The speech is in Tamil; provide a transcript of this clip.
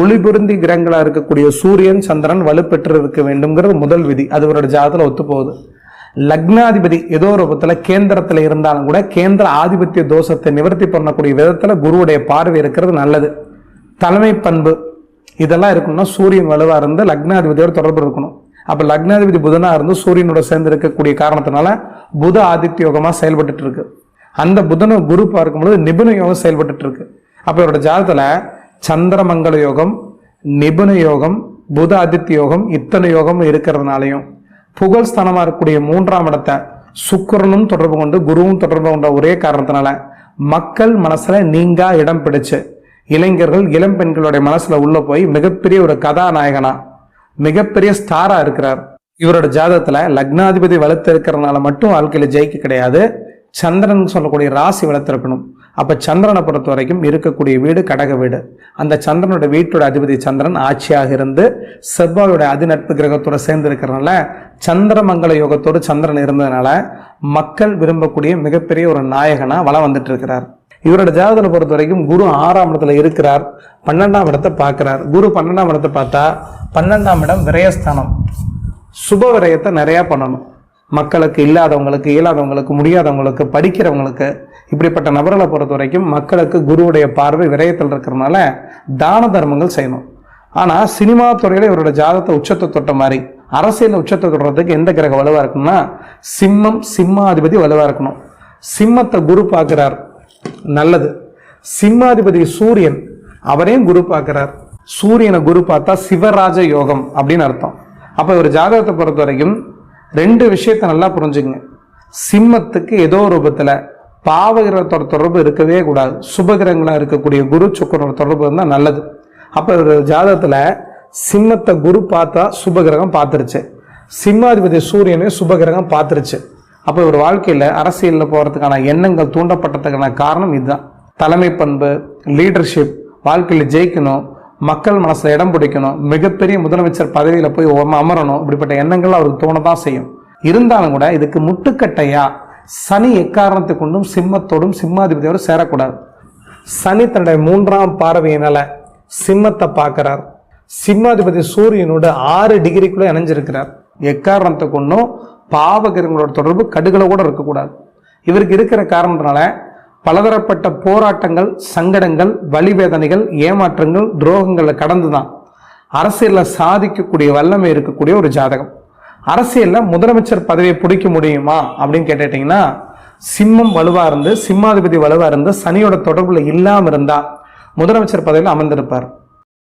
ஒளி பொருந்தி இருக்கக்கூடிய சூரியன் சந்திரன் வலுப்பெற்று இருக்க வேண்டும்ங்கிறது முதல் விதி. அது இவரோட ஜாதத்துல ஒத்து போகுது லக்னாதிபதி ஏதோ ஒரு கேந்திரத்தில் இருந்தாலும் கூட கேந்திர ஆதிபத்திய தோஷத்தை நிவர்த்தி பண்ணக்கூடிய விதத்தில் குருவுடைய பார்வை இருக்கிறது நல்லது. தலைமை பண்பு இதெல்லாம் இருக்கணும்னா சூரியன் வலுவாக இருந்து லக்னாதிபதியோட தொடர்பு இருக்கணும். அப்போ லக்னாதிபதி புதனாக இருந்து சூரியனோட சேர்ந்து இருக்கக்கூடிய காரணத்தினால புத ஆதித்ய யோகமாக செயல்பட்டுட்டு இருக்கு. அந்த புதன குரு பார்க்கும்பொழுது நிபுண யோகம் செயல்பட்டுட்டு இருக்கு. அப்போ இவரோட ஜாதத்தில் சந்திரமங்கல யோகம் நிபுண யோகம் புத ஆதித்ய யோகம் இத்தனை யோகம் இருக்கிறதுனாலையும் புகழ் ஸ்தானமாக இருக்கக்கூடிய மூன்றாம் இடத்தை சுக்கரனும் தொடர்பு கொண்டு குருவும் தொடர்பு கொண்ட ஒரே காரணத்தினால மக்கள் மனசில் நீங்கா இடம் பிடிச்சு இளைஞர்கள் இளம் பெண்களுடைய மனசில் உள்ளே போய் மிகப்பெரிய ஒரு கதாநாயகனா மிகப்பெரிய ஸ்டாராக இருக்கிறார். இவரோட ஜாதகத்தில் லக்னாதிபதி வளர்த்து இருக்கிறதுனால மட்டும் வாழ்க்கையில் ஜெயிக்க கிடையாது. சந்திரன் சொல்லக்கூடிய ராசி வளர்த்திருக்கணும் அப்போ சந்திரனை பொறுத்த வரைக்கும் இருக்கக்கூடிய வீடு கடக வீடு. அந்த சந்திரனோட வீட்டோட அதிபதி சந்திரன் ஆட்சியாக இருந்து செவ்வாயோட அதிநட்பு கிரகத்தோட சேர்ந்து இருக்கிறதுனால சந்திரமங்கல யோகத்தோடு சந்திரன் இருந்ததுனால மக்கள் விரும்பக்கூடிய மிகப்பெரிய ஒரு நாயகனா வளம் வந்துட்டு இருக்கிறார் இவரோட ஜாதகத்தை பொறுத்த வரைக்கும் குரு ஆறாம் இடத்துல இருக்கிறார். பன்னெண்டாம் இடத்தை பார்க்கிறார். குரு பன்னெண்டாம் இடத்தை பார்த்தா பன்னெண்டாம் இடம் விரயஸ்தானம். சுப விரயத்தை நிறையா பண்ணணும். மக்களுக்கு இல்லாதவங்களுக்கு இயலாதவங்களுக்கு முடியாதவங்களுக்கு படிக்கிறவங்களுக்கு இப்படிப்பட்ட நபர்களை பொறுத்த வரைக்கும் மக்களுக்கு குருவுடைய பார்வை விரயத்தில் இருக்கிறதுனால தான தர்மங்கள் செய்யணும். ஆனால் சினிமா துறையில் இவரோட ஜாதத்தை உச்சத்தை தொட்ட மாதிரி அரசியல் உச்சத்தை தொடர்றதுக்கு எந்த கிரகம் வலுவாக இருக்கும்னா சிம்மம் சிம்மாதிபதி வலுவாக இருக்கணும். சிம்மத்தை குரு பார்க்குறார் நல்லது. சிம்மாதிபதி சூரியன் அவரையும் குரு பார்க்குறார். சூரியனை குரு பார்த்தா சிவராஜ யோகம் அப்படின்னு அர்த்தம். அப்போ ஒரு ஜாதகத்தை பொறுத்த வரைக்கும் ரெண்டு விஷயத்தை நல்லா புரிஞ்சுங்க சிம்மத்துக்கு ஏதோ ரூபத்தில் பாவகிரகத்தோட தொடர்பு இருக்கவே கூடாது. சுபகிரகங்களாக இருக்கக்கூடிய குரு சுக்கரோட தொடர்பு இருந்தால் நல்லது. அப்போ ஒரு ஜாதகத்துல சிம்மத்தை குரு பார்த்தா சுபகிரகம் பார்த்துருச்சு. சிம்மாதிபதி சூரியனே சுபகிரகம் பார்த்துருச்சு. அப்போ ஒரு வாழ்க்கையில் அரசியலில் போகிறதுக்கான எண்ணங்கள் தூண்டப்பட்டதுக்கான காரணம் இதுதான். தலைமை பண்பு லீடர்ஷிப் வாழ்க்கையில் ஜெயிக்கணும் மக்கள் மனசில் இடம் பிடிக்கணும். மிகப்பெரிய முதலமைச்சர் பதவியில் போய் அமரணும். இப்படிப்பட்ட எண்ணங்கள் அவருக்கு தோணதான் செய்யும். இருந்தாலும் கூட இதுக்கு முட்டுக்கட்டையா சனி எக்காரணத்தை கொண்டும் சிம்மத்தோடும் சிம்மாதிபதியோடு சேரக்கூடாது. சனி தன்னுடைய மூன்றாம் பார்வையினால சிம்மத்தை பார்க்கிறார். சிம்மாதிபதி சூரியனோட ஆறு டிகிரிக்குள்ள இணைஞ்சிருக்கிறார். எக்காரணத்தை கொண்டும் பாவகிரங்களோட தொடர்பு கடுகளை கூட இருக்கக்கூடாது. இவருக்கு இருக்கிற காரணத்தினால பலதரப்பட்ட போராட்டங்கள் சங்கடங்கள் வழிவேதனைகள் ஏமாற்றங்கள் துரோகங்களை கடந்து தான் அரசியலில் சாதிக்கக்கூடிய வல்லமை இருக்கக்கூடிய ஒரு ஜாதகம். அரசியலில் முதலமைச்சர் பதவியை பிடிக்க முடியுமா அப்படின்னு கேட்டுட்டீங்கன்னா சிம்மம் வலுவாக இருந்து சிம்மாதிபதி வலுவாக இருந்து சனியோட தொடர்பில் இல்லாமல் இருந்தால் முதலமைச்சர் பதவியில் அமர்ந்திருப்பார்.